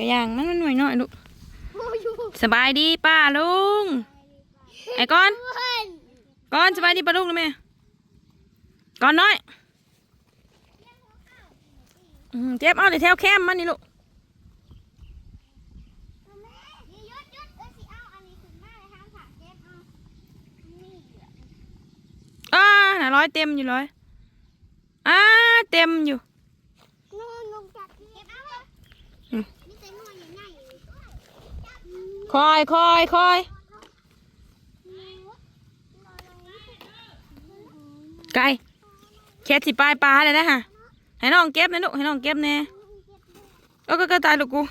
กระย่างมันมันหน่อยหน่อยลูกสบายดีป้าลุงไอ้ก้อนก้อนสบายดีป้าลุงนะแม่ก้อนน้อยอืมเจ็บเอาเดี๋ยวแถวแคมมันนี่ลูกอ่าน่ะร้อยเต็มอยู่ร้อยอ่าเต็มอยู่ คอยคอยคอยไก่แค่สิปลายปลาเลยนะฮะให้น้องเก็บนะลูกให้น้องเก็บแน่เออก็ก็ตายลูกกู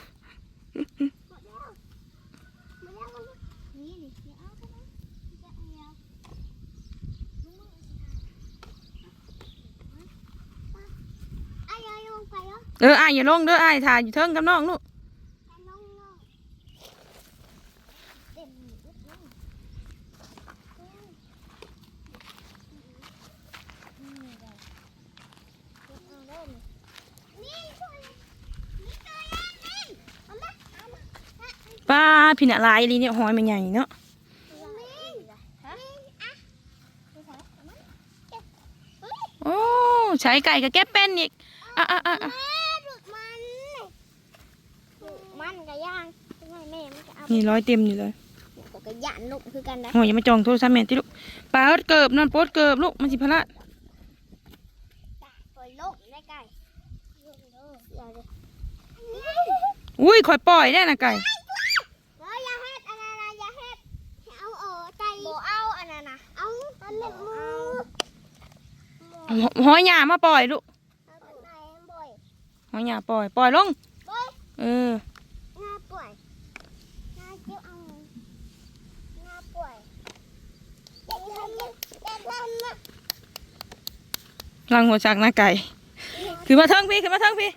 เอออ้ายอย่าลงเด้ออ้ายถ่ายอยู่เทิงกับน้องลูก ป้า พี่น่ะลายลีเนี่ยหอยมันใหญ่เนาะโอ้ใช้ไก่กับแก้เป็นอีกอะอะอะอะมันกะย่างทำไมแม่มันจะเอานี่ร้อยเต็มอยู่เลยกะย่านลูกคือกันนะหอยอย่ามาจองโทรศัพท์แม่ที่ลูกปลาเอิดเกิบนอนโพดเกิบลูกมันสิพะละปล่อยลูกได้ไก่อย่าเลยอุ้ยคอยปล่อยได้นะไก่ หอยหยามาปล่อยลูกเอาตัวไหนบ่อยหอยหยาปล่อย ปล่อยลงบ่อยเออหน้าป่วยหน้าเจ็บเอาหน้าป่วยอย่าทำนะอย่าทำนะลังหัวจักหน้าไก่ขึ้นมาเทิงพี่ขึ้นมาเทิงพี่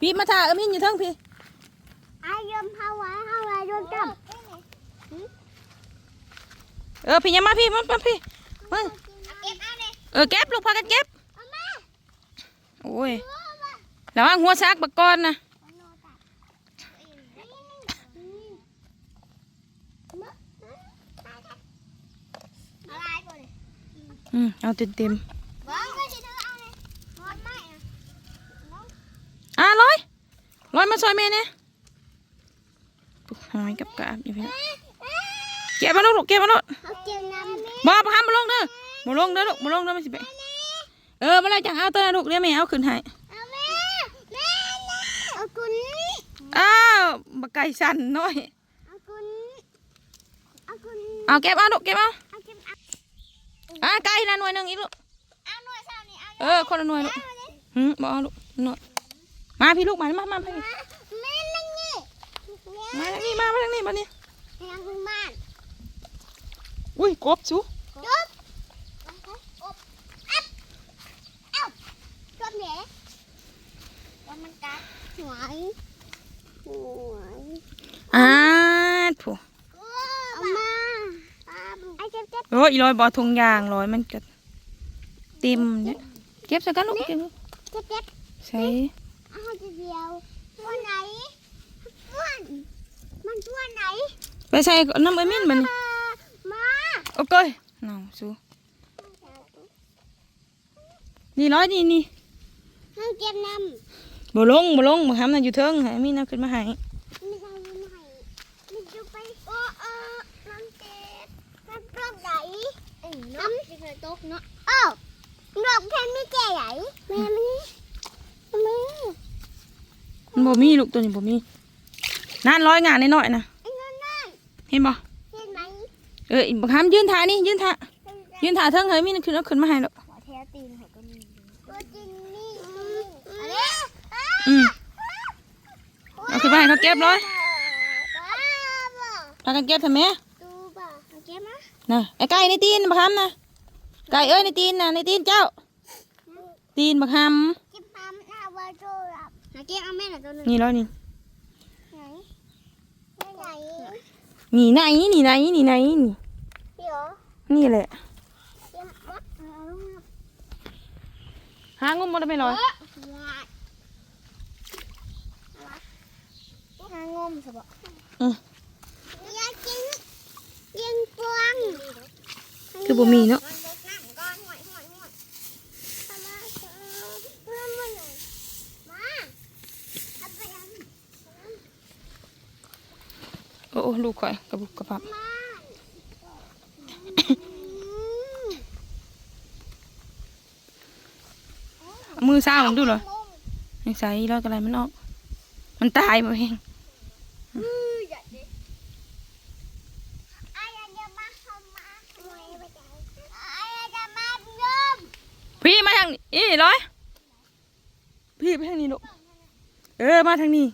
พี่มาถ่าเออมินอยู่เทิงพี่อายมเฮาไว้เฮาไว้โดนจับ เออพี่อยังมาพี่มามาพี่มาเก็บเอาเลยเออเก็บลูกพากันเก็บเอามาโอ้ยแล้วว่าหัวซักบักก้อนนะอะไรก่อนเลยอืมเอาเต็มเต็มบ้องก็จะเธอเอาเลยรถไม่อะๆอะร้อยร้อยมาซอยแม่เนี่ยปุ๊บหอยกับกาบอยู่พี่เก็บมาลูกลูกเก็บมาลูกเอาเกี่ยวน้ำบ่บ่ห้ามมาลงเด้อมาลงเด้อลูกมาลงเด้อมันสิไปเออมาเลยจังเอาเตอร์ลูกเดี๋ยวแม่เอาขึ้นให้เอาแม่แม่เอากุนอ้าวบักไก่สั่นหน่อยเอากุนเอากุนเอาเก็บเอาลูกเก็บเอาเอาเก็บเอาอะไก่ละหน่วยหนึงอีกลูกเอาหน่วยเช้านี่เอาเออคนละหน่วยลูกหืมบ่เอาลูกหน่วยมาพี่ลูกมามามาพี่แม่นั่งนี่มาทางนี้มามาทางนี้มานี่ให้นั่งข้างบ้าน อุ้ยกบสูจบอบอัพเอ้าจบเนี่ยว่ามันกัดหัวหัวอ่าผู้เอามาไอ้เจ็บเจ็บโอ้ยอีลอยบ่อทงยางลอยมันก็เต็มเนี่ยเก็บซะกันลูกเก็บเจ็บเจ็บใส่เอาทีเดียวตัวไหนตัวมันตัวไหนไปใส่น้ำเอ้ยมินมันมา โอ้ยเน่าสูนี่ร้อยนี่นี่ให้เก็บน้บ่ลงบ่ลงบ่ทำน่ะอยู่เทิงให้มีน้ำขึ้นมาให้ำไม่ใช่ไม่ให้มันจะไปโอ้เออน้ำเจ็บน้ำตัวไหนน้ำจะเคยตกเนาะเอ้าดอกแค่ไม่แก่ไหนแม่ไม่แม่มันบ่มีลูกตัวนี้บ่มีนั่นร้อยงานน้อยๆนะไอ้นั่นนั่นเห็นบ่ เห็นไหมเออบ่ทำยืนท่านี่ยืนท่ายืนท่าเทิงให้มีน้ำขึ้นเอาขึ้นมาให้ลูกขอแท้ตีนเขาก็มีตัวจริงนี่อันนี้อืมเอาขึ้นมาให้เขาเก็บร้อยบ้าพากันเก็บทำไมตูบ้าเก็บมาน่ะไอ้ไก่ในตีนบ่ทำนะไก่เอ้ยในตีนน่ะในตีนเจ้า ตีนบ่ทเก็บปั๊มหน้าวาโจรับหาเก็บเอาแม่หน่อยตัวหนึงำนี่ร้อยนี่ไหนไหนนี่ไหนนี่ไหนนี่ไหนนี่เดี๋ยว นี่แหละหางุ้มมดไม่ลอยหางุ้มสบะอยากกินยิงปวงคือบ่มีเนาะโอ้ลูกค่อยกระบุกกระพับ มือเศร้าของดูเหรอยังใส่รอดอะไรมันออก มันตายมาเองพี่มาทางนี้ร้อย พี่ไปทางนี้ลูก เออ มาทางนี้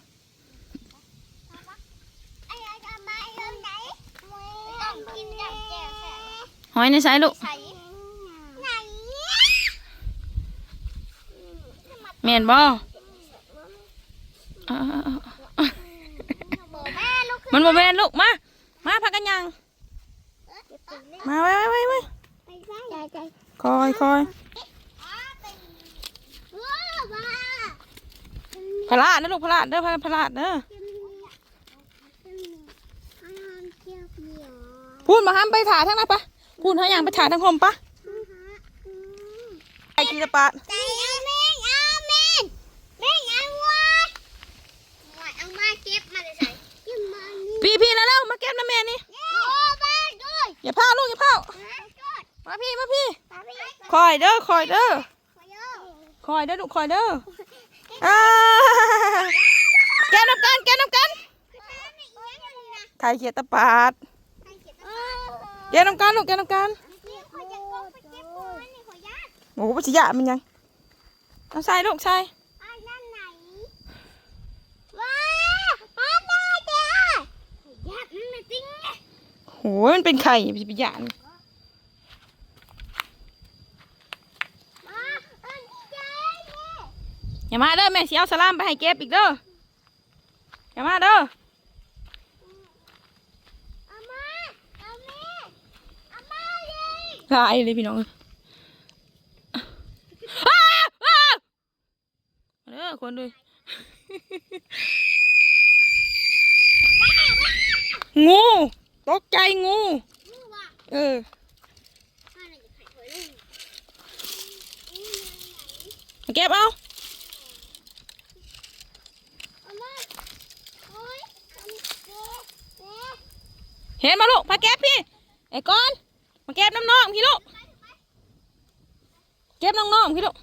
หอยในสายลูก ใส่ไหน แม่นบ่เอาเอาเอาเอาบอกแม่ลูกมันบ่แม่นลูกมา มาพักกันยัง มาไว้ไว้ไว้ไว้ไปใส่ใจใจคอยคอยว้าวว้าพลาดนะลูกพลาดเด้อพลาดพลาดเด้อพูดมาห้ามไปถ่าทั้งนั้นปะพูดหาอย่างไปถ่าทั้งคมปะไอ้กีตาปาด ใจเอาแม่งเอาแม่งแม่งเอาวะเอามาเก็บมาเลยใส่เก็บมานี่ พี่พี่แล้วแล้วมาเก็บน้ำแม่นี่โอ้บ้านด้วยอย่าพลาดลูกอย่าพลาดบ้านด้วยมาพี่มาพี่ตาไปคอยเด้อคอยเด้อขอยอคอยเด้อลูกคอยเด้ออ่าแกน้ำกันแกน้ำกันไข่เขียดตะปาดแกน้ำกันลูกแกน้ำกันโอ้โหปัญญามันยังเอาใส่ลูกใส่ โหมันเป็นไข่ปัญญาณอย่ามาเด้อแม่สิเอาสลามไปให้เก็บอีกเด้ออย่ามาเด้อลายเลยพี่น้องอ้าวอ้าวมาเด้อคนด้วย งูตกใจงู เออมา เก็บเอาเห็นมาลูกมาเก็บพี่ ไอ้ก้อน มาเก็บน้ำน้องพี่ลูกเก็บน้องน้องพี่ลูก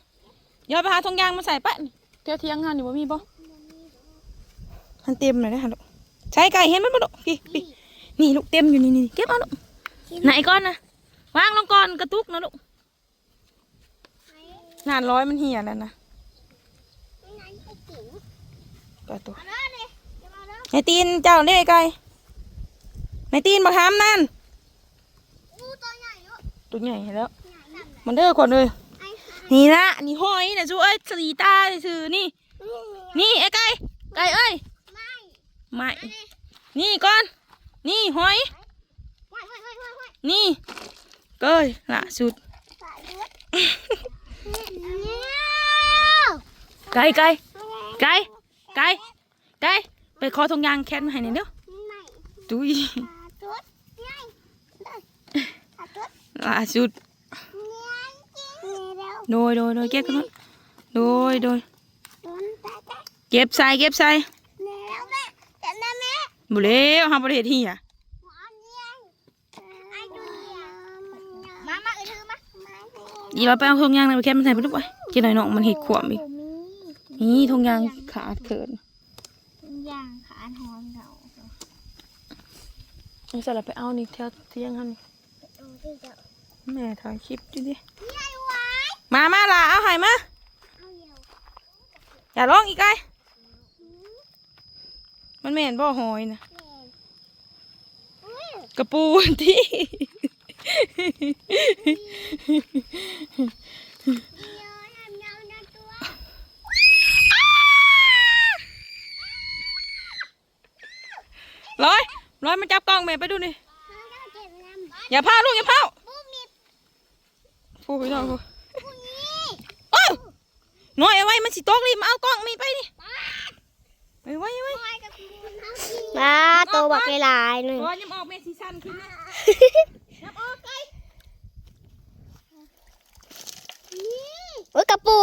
เดี๋ยวไปหาทงยางมาใส่ปะนี่เที่ยวเที่ยงงานอยู่บ่มีบ่มันเต็มเลยนะฮะลูกใช้ไก่เห็นมันบ่ลูกพี่พี่นี่ลูกเต็มอยู่นี่นี่เก็บเอาลูกไหนก้อนนะวางลงก่อนกระตุกนะลูกงานร้อยมันเหี่ยแล้วนะ กระตุกไอ้ตีนเจ้าเด้ไก่ไอ้ตีนบักหามนั่นตัวใหญ่แล้ว มันเด้อคนเลยนี่ละนี่ห้อยนะจูเอ้ยสีตาซื่อๆนี่ นี่ไอ้ไก่ไก่เอ้ยไม่นี่ก่อน นี่หอย นี่เกยล่ะสุดไก่ไก่ไก่ ไก่ไก่ไปคอทงยางแคนมาให้หน่อยเด้อดุยล่าสุดโดยโดยโดยเก็บกันมาโดยโดยเก็บใส่เก็บใส่บุเล่ห้ามประเทศที่อะมามาเออถือมาอีเราไปเอาทงยางในไปแคบมันใส่ไปลูกไปกินหน่อยน้องมันเห็ดขวมอีก นี่ทงยางขาดเขินย่างขาหอมเดานี่จะเราไปเอานี่เที่ยวเที่ยงหันนี่โอ้ที่จะแม่ถ่ายคลิปดูดิยายไว้มามาล่ะเอาใหายมาเอาเยาอย่าร้องอีกไกมันแม่นบ่หอยนะอุ้ยกระปูที่ เยอะทำยาวนะตัว ร้อยร้อยมาจับกล้องแม่ไปดูนี่ เขาจะเก็บน้ำ อย่าพาลูกอย่าพา บูมี พูดไปหน่อยพูด ผู้นี้ โอ้ยน้อยเอาไว้มันสิตกรีบมาเอากล้องมีไปนี่ไปไว้ไว้ คอยกับคุณเขา มาตัวบักหลายๆหนึ่งโอ้ยยังออกเมซีซันขึ้นนะยับออกไกโอ้ยกระปู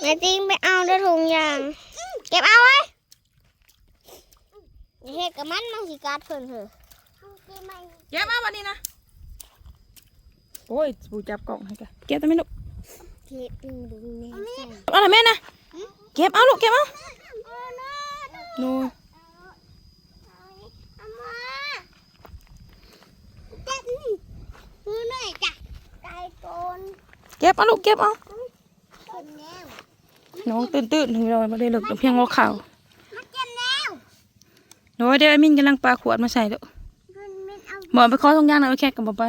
แม่จริงไปเอาเด้วยถุงยาง เก็บเอาไว้อย่าเฮ็ดกับมันมันสิการดเพิ่นเถอะเก็บมาวันนี้นะโอ้ยปูจับกล่องให้กันเก็บทำไมลูกเฮ็ดดึงดึงแน่ใส่เอาละแม่นะ เก็บเอาลูกเก็บเอาโน่เอามาจับนี่มือหน่อยจ้ะไก่โกนเก็บเอาลูกเก็บเอาคนแนวน้องตื่นตื่นถึงเราไม่ได้เลิกเพียงหัวเข่ามาเก็บแนวโอ้ยเดี๋ยวไอ้มินกำลังปลาขวดมาใส่ลูกมันไม่เอาบอกไปขอทงยางหน่อยเอาแค่กับบอกไป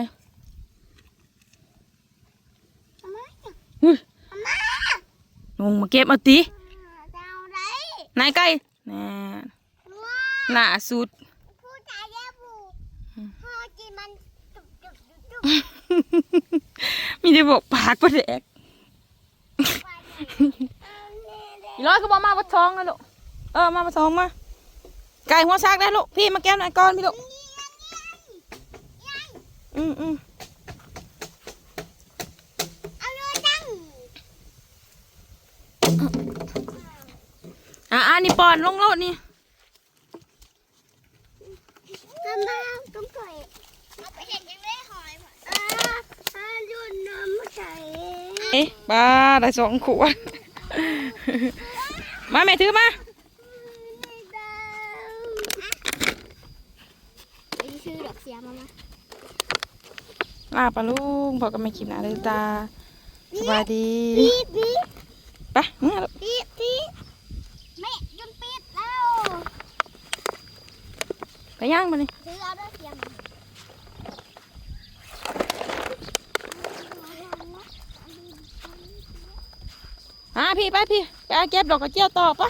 เอามาจ้ะอุ้ยเอามาลงมาเก็บเอาตีเจ้าได้ นายไก่แน่ว้าล่าสุดผู้ชายแย่บูพ่อกินมันจุกจุกจุกจุกมีได้บอกปากประแดกอีร้อยก็บอกมาวัดทองนะลูกเออมาวัดทองมาไก่หัวซากได้ลูกพี่มาแก้วหน่อยก่อนพี่ลูกอืมอืม เอาเลยตั้ง อะอันนี้ปอนลงโลดนี่ทำมาต้องถอยเอาไปเห็นยังได้หอยอ่าอ่าโยนน้ำมาใส่เอ๊ะปลาได้สองขวด มาแม่ถือมาไม่ได้ไอ้ชื่อดอกเสียมามาลาปลาลุงพอก็ไม่กินอะไรตาสบายดีปี๊ดปี๊ดไปเนี่ยลูก ปี๊ดปี๊ดแม่จนปี๊ดแล้ว ไปย่างมานี่ถือเอาด้วยเสียงอะพี่ไปพี่ไปเก็บดอกกระเจียวต่อปะ